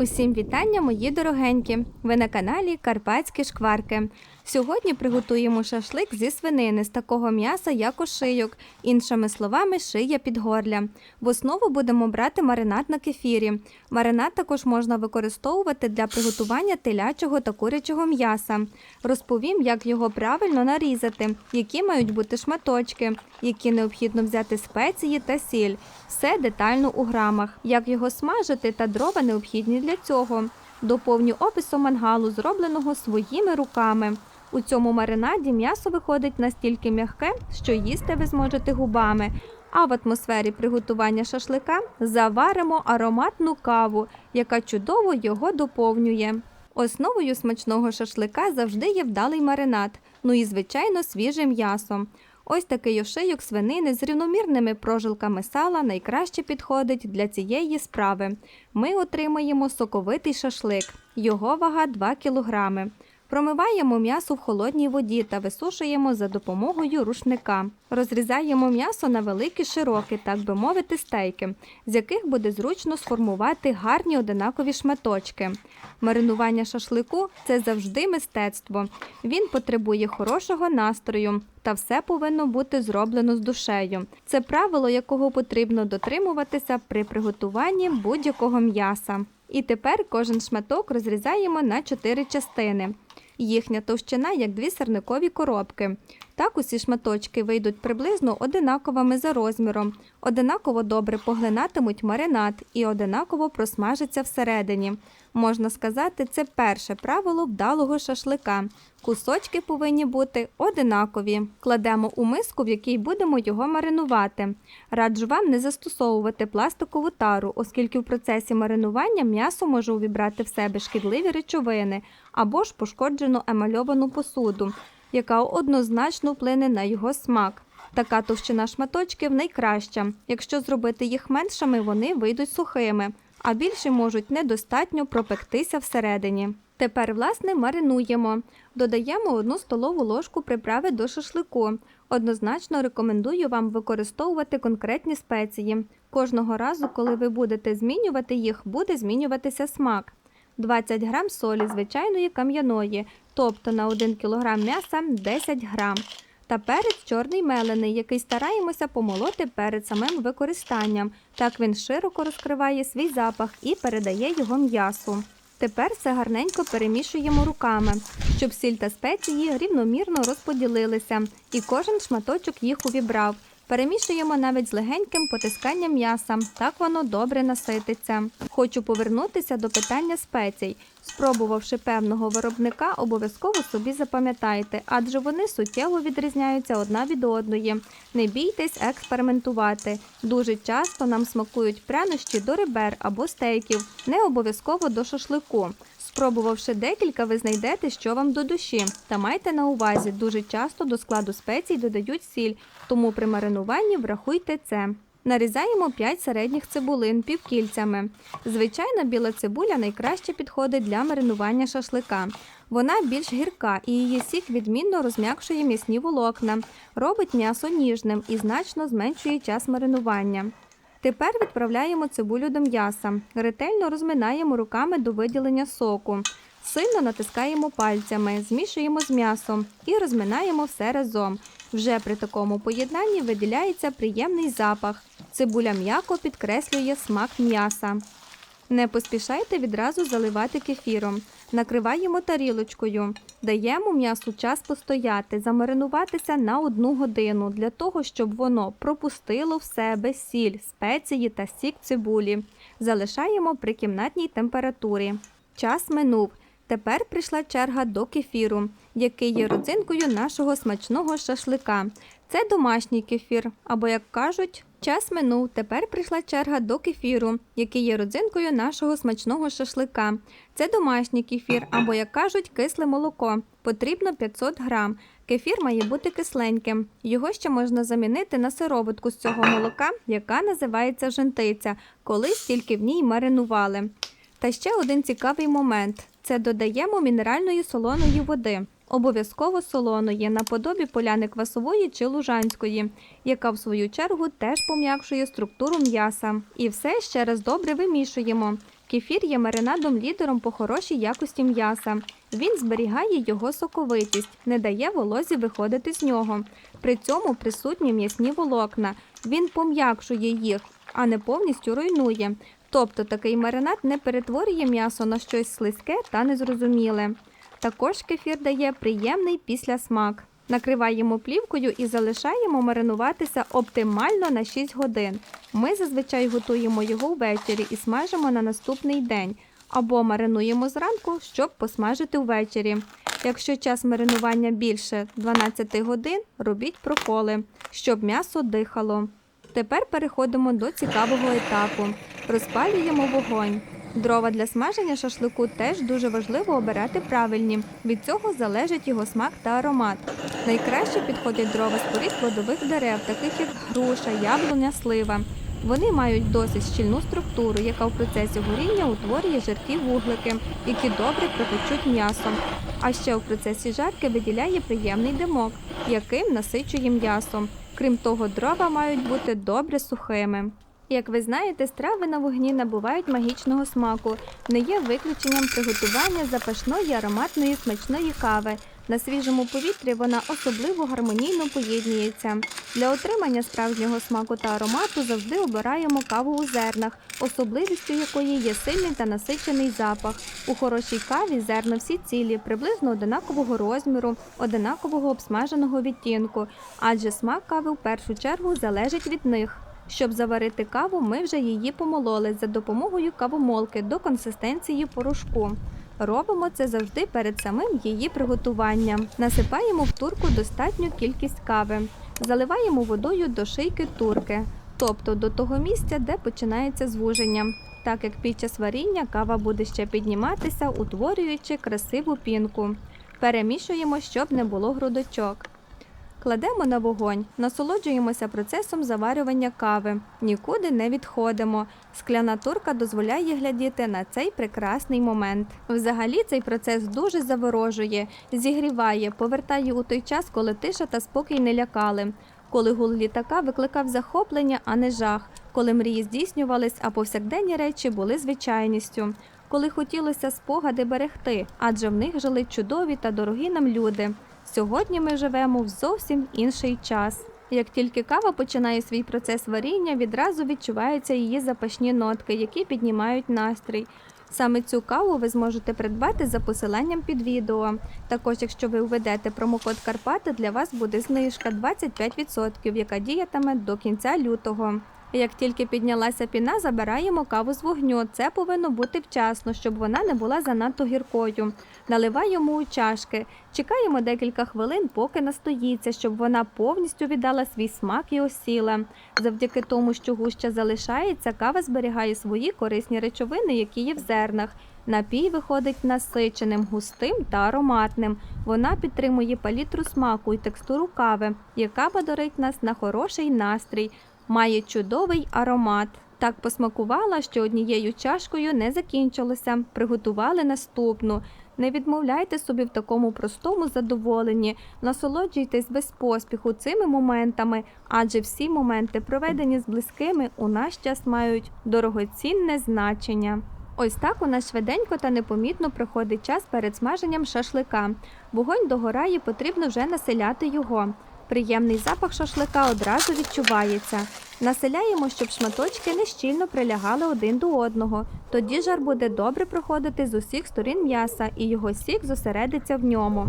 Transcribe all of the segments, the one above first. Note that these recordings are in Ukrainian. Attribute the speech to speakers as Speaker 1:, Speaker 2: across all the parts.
Speaker 1: Усім вітання, мої дорогенькі! Ви на каналі Карпатські шкварки. Сьогодні приготуємо шашлик зі свинини з такого м'яса, як ошийок, іншими словами, шия підгорля. В основу будемо брати маринад на кефірі. Маринад також можна використовувати для приготування телячого та курячого м'яса. Розповім, як його правильно нарізати, які мають бути шматочки, які необхідно взяти спеції та сіль. Все детально у грамах, як його смажити та дрова необхідні для цього. Доповню описом мангалу, зробленого своїми руками. У цьому маринаді м'ясо виходить настільки м'яке, що їсти ви зможете губами. А в атмосфері приготування шашлика заваримо ароматну каву, яка чудово його доповнює. Основою смачного шашлика завжди є вдалий маринад, ну і звичайно свіже м'ясо. Ось такий ошийок свинини з рівномірними прожилками сала найкраще підходить для цієї справи. Ми отримаємо соковитий шашлик. Його вага 2 кг. Промиваємо м'ясо в холодній воді та висушуємо за допомогою рушника. Розрізаємо м'ясо на великі широкі, так би мовити, стейки, з яких буде зручно сформувати гарні одинакові шматочки. Маринування шашлику це завжди мистецтво. Він потребує хорошого настрою, та все повинно бути зроблено з душею. Це правило, якого потрібно дотримуватися при приготуванні будь-якого м'яса. І тепер кожен шматок розрізаємо на 4 частини. Їхня товщина як дві сирникові коробки. Так усі шматочки вийдуть приблизно одинаковими за розміром, одинаково добре поглинатимуть маринад і одинаково просмажаться всередині. Можна сказати, це перше правило вдалого шашлика. Кусочки повинні бути одинакові. Кладемо у миску, в якій будемо його маринувати. Раджу вам не застосовувати пластикову тару, оскільки в процесі маринування м'ясо може увібрати в себе шкідливі речовини або ж пошкоджену емальовану посуду, яка однозначно вплине на його смак. Така товщина шматочків найкраща. Якщо зробити їх меншими, вони вийдуть сухими, а більші можуть недостатньо пропектися всередині. Тепер, власне, маринуємо. Додаємо одну столову ложку приправи до шашлику. Однозначно рекомендую вам використовувати конкретні спеції. Кожного разу, коли ви будете змінювати їх, буде змінюватися смак. 20 грам солі звичайної кам'яної, тобто на 1 кг м'яса 10 грам. Та перець чорний мелений, який стараємося помолоти перед самим використанням. Так він широко розкриває свій запах і передає його м'ясу. Тепер все гарненько перемішуємо руками, щоб сіль та спеції рівномірно розподілилися, і кожен шматочок їх увібрав. Перемішуємо навіть з легеньким потисканням м'яса, так воно добре насититься. Хочу повернутися до питання спецій. Спробувавши певного виробника, обов'язково собі запам'ятайте, адже вони суттєво відрізняються одна від одної. Не бійтесь експериментувати. Дуже часто нам смакують прянощі до ребер або стейків, не обов'язково до шашлику. Спробувавши декілька, ви знайдете, що вам до душі. Та майте на увазі, дуже часто до складу спецій додають сіль, тому при маринуванні врахуйте це. Нарізаємо 5 середніх цибулин півкільцями. Звичайна біла цибуля найкраще підходить для маринування шашлика. Вона більш гірка і її сік відмінно розм'якшує м'ясні волокна, робить м'ясо ніжним і значно зменшує час маринування. Тепер відправляємо цибулю до м'яса. Ретельно розминаємо руками до виділення соку. Сильно натискаємо пальцями, змішуємо з м'ясом і розминаємо все разом. Вже при такому поєднанні виділяється приємний запах. Цибуля м'яко підкреслює смак м'яса. Не поспішайте відразу заливати кефіром. Накриваємо тарілочкою. Даємо м'ясу час постояти, замаринуватися на одну годину для того, щоб воно пропустило в себе сіль, спеції та сік цибулі. Залишаємо при кімнатній температурі. Час минув. Тепер прийшла черга до кефіру, який є родзинкою нашого смачного шашлика. Це домашній кефір, або, як кажуть, час минув. Тепер прийшла черга до кефіру, який є родзинкою нашого смачного шашлика. Це домашній кефір, або, як кажуть, кисле молоко. Потрібно 500 грам. Кефір має бути кисленьким. Його ще можна замінити на сироватку з цього молока, яка називається жентиця, колись тільки в ній маринували. Та ще один цікавий момент це додаємо мінеральної солоної води. Обов'язково солоної, наподобі поляни квасової чи лужанської, яка в свою чергу теж пом'якшує структуру м'яса. І все ще раз добре вимішуємо. Кефір є маринадом лідером по хорошій якості м'яса. Він зберігає його соковитість, не дає волозі виходити з нього. При цьому присутні м'ясні волокна. Він пом'якшує їх, а не повністю руйнує. Тобто такий маринад не перетворює м'ясо на щось слизьке та незрозуміле. Також кефір дає приємний післясмак. Накриваємо плівкою і залишаємо маринуватися оптимально на 6 годин. Ми зазвичай готуємо його ввечері і смажимо на наступний день, або маринуємо зранку, щоб посмажити ввечері. Якщо час маринування більше 12 годин, робіть проколи, щоб м'ясо дихало. Тепер переходимо до цікавого етапу. Розпалюємо вогонь. Дрова для смаження шашлику теж дуже важливо обирати правильні. Від цього залежить його смак та аромат. Найкраще підходять дрова з корів плодових дерев, таких як груша, яблуня, слива. Вони мають досить щільну структуру, яка в процесі горіння утворює жаркі вуглики, які добре пропечуть м'ясом. А ще в процесі жарки виділяє приємний димок, яким насичує м'ясо. Крім того, дрова мають бути добре сухими. Як ви знаєте, страви на вогні набувають магічного смаку, не є виключенням приготування запашної ароматної смачної кави. На свіжому повітрі вона особливо гармонійно поєднується. Для отримання справжнього смаку та аромату завжди обираємо каву у зернах, особливістю якої є сильний та насичений запах. У хорошій каві зерна всі цілі, приблизно одинакового розміру, одинакового обсмаженого відтінку, адже смак кави в першу чергу залежить від них. Щоб заварити каву, ми вже її помололи за допомогою кавомолки до консистенції порошку. Робимо це завжди перед самим її приготуванням. Насипаємо в турку достатню кількість кави, заливаємо водою до шийки турки, тобто до того місця, де починається звуження. Так як під час варіння кава буде ще підніматися, утворюючи красиву пінку. Перемішуємо, щоб не було грудочок. Кладемо на вогонь, насолоджуємося процесом заварювання кави, нікуди не відходимо. Скляна турка дозволяє глядіти на цей прекрасний момент. Взагалі цей процес дуже заворожує, зігріває, повертає у той час, коли тиша та спокій не лякали, коли гул літака викликав захоплення, а не жах, коли мрії здійснювались, а повсякденні речі були звичайністю. Коли хотілося спогади берегти, адже в них жили чудові та дорогі нам люди. Сьогодні ми живемо в зовсім інший час. Як тільки кава починає свій процес варіння, відразу відчуваються її запашні нотки, які піднімають настрій. Саме цю каву ви зможете придбати за посиланням під відео. Також, якщо ви введете промокод Карпати, для вас буде знижка 25%, яка діятиме до кінця лютого. Як тільки піднялася піна, забираємо каву з вогню. Це повинно бути вчасно, щоб вона не була занадто гіркою. Наливаємо у чашки. Чекаємо декілька хвилин, поки настоїться, щоб вона повністю віддала свій смак і осіла. Завдяки тому, що гуща залишається, кава зберігає свої корисні речовини, які є в зернах. Напій виходить насиченим, густим та ароматним. Вона підтримує палітру смаку і текстуру кави, яка бадорить нас на хороший настрій. Має чудовий аромат. Так посмакувала, що однією чашкою не закінчилося. Приготували наступну. Не відмовляйте собі в такому простому задоволенні, насолоджуйтесь без поспіху цими моментами, адже всі моменти, проведені з близькими, у наш час мають дорогоцінне значення. Ось так у нас швиденько та непомітно проходить час перед смаженням шашлика. Вогонь догорає, потрібно вже населяти його. Приємний запах шашлика одразу відчувається. Населяємо, щоб шматочки не щільно прилягали один до одного. Тоді жар буде добре проходити з усіх сторін м'яса і його сік зосередиться в ньому.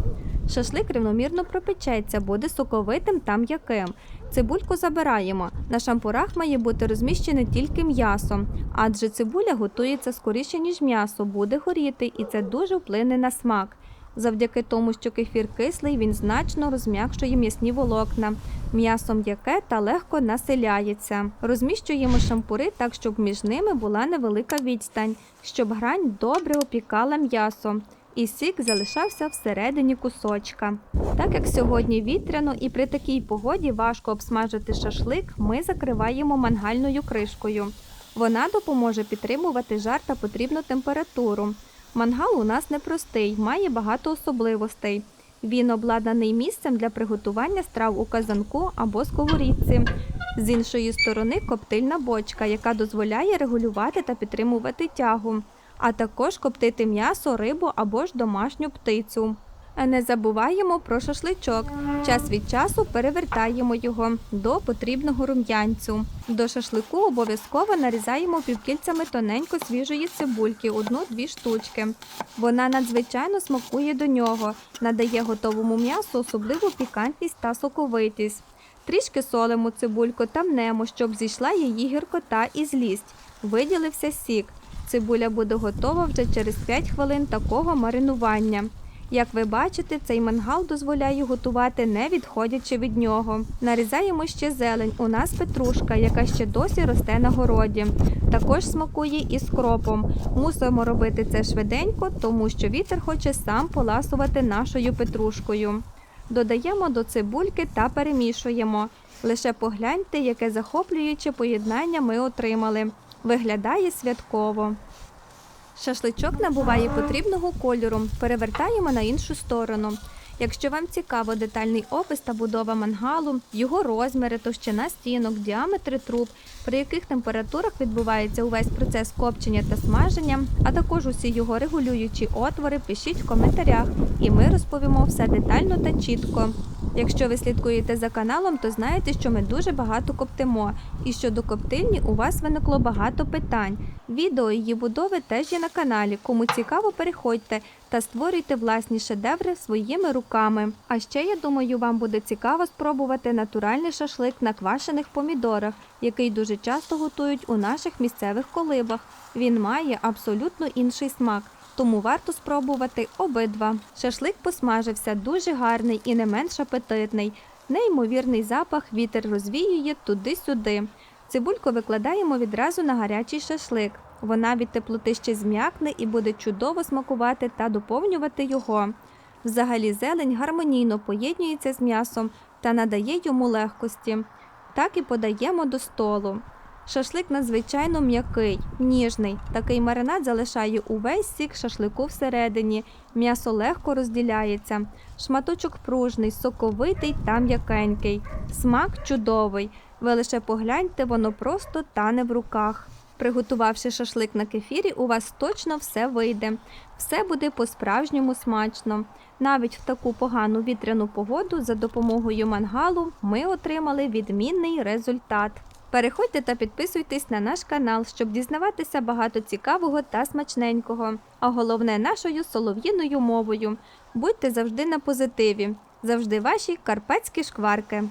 Speaker 1: Шашлик рівномірно пропечеться, буде соковитим та м'яким. Цибульку забираємо. На шампурах має бути розміщене тільки м'ясо, адже цибуля готується скоріше, ніж м'ясо, буде горіти, і це дуже вплине на смак. Завдяки тому, що кефір кислий, він значно розм'якшує м'ясні волокна. М'ясо м'яке та легко населяється. Розміщуємо шампури так, щоб між ними була невелика відстань, щоб грань добре опікала м'ясо. І сік залишався всередині кусочка. Так як сьогодні вітряно і при такій погоді важко обсмажити шашлик, ми закриваємо мангальною кришкою. Вона допоможе підтримувати жар та потрібну температуру. Мангал у нас непростий, має багато особливостей. Він обладнаний місцем для приготування страв у казанку або сковорідці. З іншої сторони коптильна бочка, яка дозволяє регулювати та підтримувати тягу, а також коптити м'ясо, рибу або ж домашню птицю. А Не забуваємо про шашличок. Час від часу перевертаємо його до потрібного рум'янцю. До шашлику обов'язково нарізаємо півкільцями тоненько свіжої цибульки, одну-дві штучки. Вона надзвичайно смакує до нього, надає готовому м'ясу особливу пікантність та соковитість. Трішки солимо цибульку та мнемо, щоб зійшла її гіркота і злість. Виділився сік. Цибуля буде готова вже через 5 хвилин такого маринування. Як ви бачите, цей мангал дозволяє готувати не відходячи від нього. Нарізаємо ще зелень. У нас петрушка, яка ще досі росте на городі. Також смакує і з кропом. Мусимо робити це швиденько, тому що вітер хоче сам поласувати нашою петрушкою. Додаємо до цибульки та перемішуємо. Лише погляньте, яке захоплююче поєднання ми отримали. Виглядає святково. Шашличок набуває потрібного кольору. Перевертаємо на іншу сторону. Якщо вам цікаво детальний опис та будова мангалу, його розміри, товщина стінок, діаметри труб, при яких температурах відбувається увесь процес копчення та смаження, а також усі його регулюючі отвори, пишіть в коментарях, і ми розповімо все детально та чітко. Якщо ви слідкуєте за каналом, то знаєте, що ми дуже багато коптимо, і щодо коптильні у вас виникло багато питань. Відео її будови теж є на каналі. Кому цікаво, переходьте та створюйте власні шедеври своїми руками. А ще я думаю, вам буде цікаво спробувати натуральний шашлик на квашених помідорах, який дуже часто готують у наших місцевих колибах. Він має абсолютно інший смак. Тому варто спробувати обидва. Шашлик посмажився дуже гарний і не менш апетитний. Неймовірний запах вітер розвіює туди-сюди. Цибульку викладаємо відразу на гарячий шашлик. Вона від теплоти ще зм'якне і буде чудово смакувати та доповнювати його. Взагалі зелень гармонійно поєднується з м'ясом та надає йому легкості. Так і подаємо до столу. Шашлик надзвичайно м'який, ніжний. Такий маринад залишає увесь сік шашлику всередині. М'ясо легко розділяється. Шматочок пружний, соковитий та м'якенький. Смак чудовий. Ви лише погляньте, воно просто тане в руках. Приготувавши шашлик на кефірі, у вас точно все вийде. Все буде по-справжньому смачно. Навіть в таку погану вітряну погоду за допомогою мангалу ми отримали відмінний результат. Переходьте та підписуйтесь на наш канал, щоб дізнаватися багато цікавого та смачненького, а головне нашою солов'їною мовою. Будьте завжди на позитиві, завжди ваші карпатські шкварки.